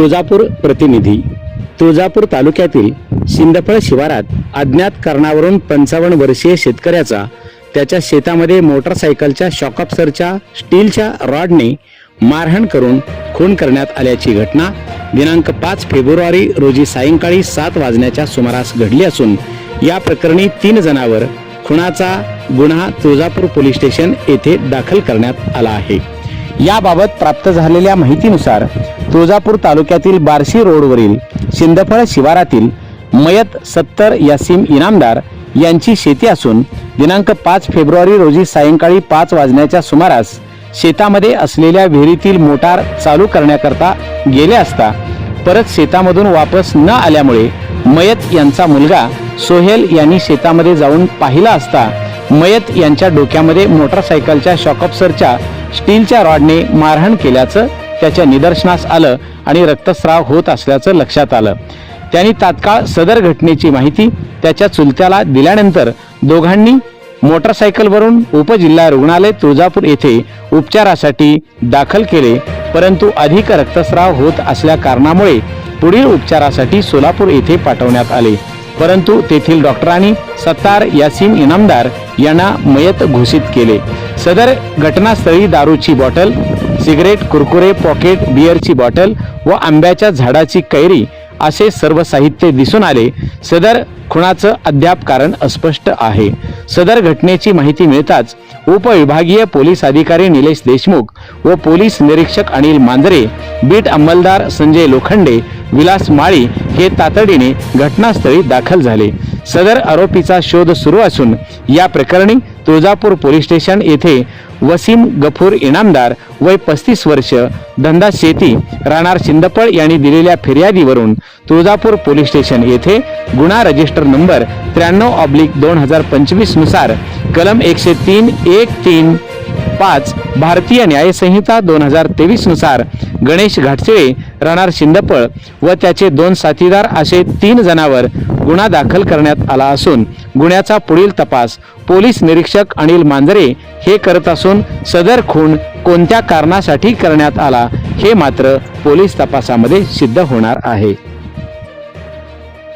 तुळजापूर प्रतिनिधी तुळजापूर तालुक्यातील शिंदफळ शिवारात अज्ञात कारणावरून पंचावन्न वर्षीय शेतकऱ्याचा त्याच्या शेतामध्ये मोटरसायकलच्या शॉकअपसरच्या स्टीलच्या रॉडने मारहाण करून खून करण्यात आल्याची घटना दिनांक पाच फेब्रुवारी रोजी सायंकाळी सात वाजण्याच्या सुमारास घडली असून या प्रकरणी तीन जणांवर खुनाचा गुन्हा तुळजापूर पोलीस स्टेशन येथे दाखल करण्यात आला आहे. याबाबत प्राप्त झालेल्या माहितीनुसार तुळजापूर तालुक्यातील बार्शी रोडवरील शिंदफळ शिवारातील मयत सत्तर यासीम इनामदार यांची शेती असून दिनांक पाच फेब्रुवारी रोजी सायंकाळी पाच वाजण्याच्या सुमारास शेतामध्ये असलेल्या विहिरीतील मोटार चालू करण्याकरता गेले असता परत शेतामधून वापस न आल्यामुळे मयत यांचा मुलगा सोहेल यांनी शेतामध्ये जाऊन पाहिला असता मयत यांच्या डोक्यामध्ये मोटरसायकलच्या शॉकअपसरच्या स्टीलच्या रॉडने मारहाण केल्याचं त्याच्या निदर्शनास आलं आणि रक्तस्राव होत असल्याचं लक्षात आलं. त्यांनी तात्काळ सदर घटनेची माहिती त्याच्या चुलत्याला दिल्यानंतर दोघांनी मोटरसायकलवरून उपजिल्हा रुग्णालय तुळजापूर येथे उपचारासाठी दाखल केले परंतु अधिक रक्तस्राव होत असल्या कारणामुळे पुढील उपचारासाठी सोलापूर येथे पाठवण्यात आले. परंतु तेथील डॉक्टरांनी सत्तार यासीन इनामदार यांना मयत घोषित केले. सदर घटनास्थळी दारूची बॉटल सिगरेट कुरकुरे पॉकेट बिअरची बॉटल व आंब्याच्या झाडाची कैरी असे सर्व साहित्य दिसून आले. सदर खुणाचं अद्याप कारण अस्पष्ट आहे. सदर घटनेची माहिती मिळताच उपविभागीय पोलीस अधिकारी निलेश देशमुख व पोलीस निरीक्षक अनिल मांजरे बीट अंमलदार संजय लोखंडे विलास माळी हे तातडीने घटनास्थळी दाखल झाले. सदर आरोपीचा शोध सुरू असून या प्रकरणी तुळजापूर पोलीस स्टेशन येथे वसीम गफूर इनामदार वय पस्तीस वर्ष धंदा शेती राहणार शिंदपळ यांनी दिलेल्या फिर्यादीवरून तुळजापूर पोलीस स्टेशन येथे गुन्हा रजिस्टर नंबर त्र्याण्णव ऑब्लिक दोन हजार पंचवीसनुसार कलम एकशे तीन एक तीन पाच भारतीय न्यायसंहिता दोन हजार तेवीसनुसार. गणेश घाटसेळे राहणार शिंदपळ व त्याचे दोन साथीदार असे तीन जणांवर गुन्हा दाखल करण्यात आला असून गुन्ह्याचा पुढील तपास पोलीस निरीक्षक अनिल मांजरे हे करत असून सदर खून कोणत्या कारणासाठी करण्यात आला हे मात्र पोलीस तपासामध्ये सिद्ध होणार आहे.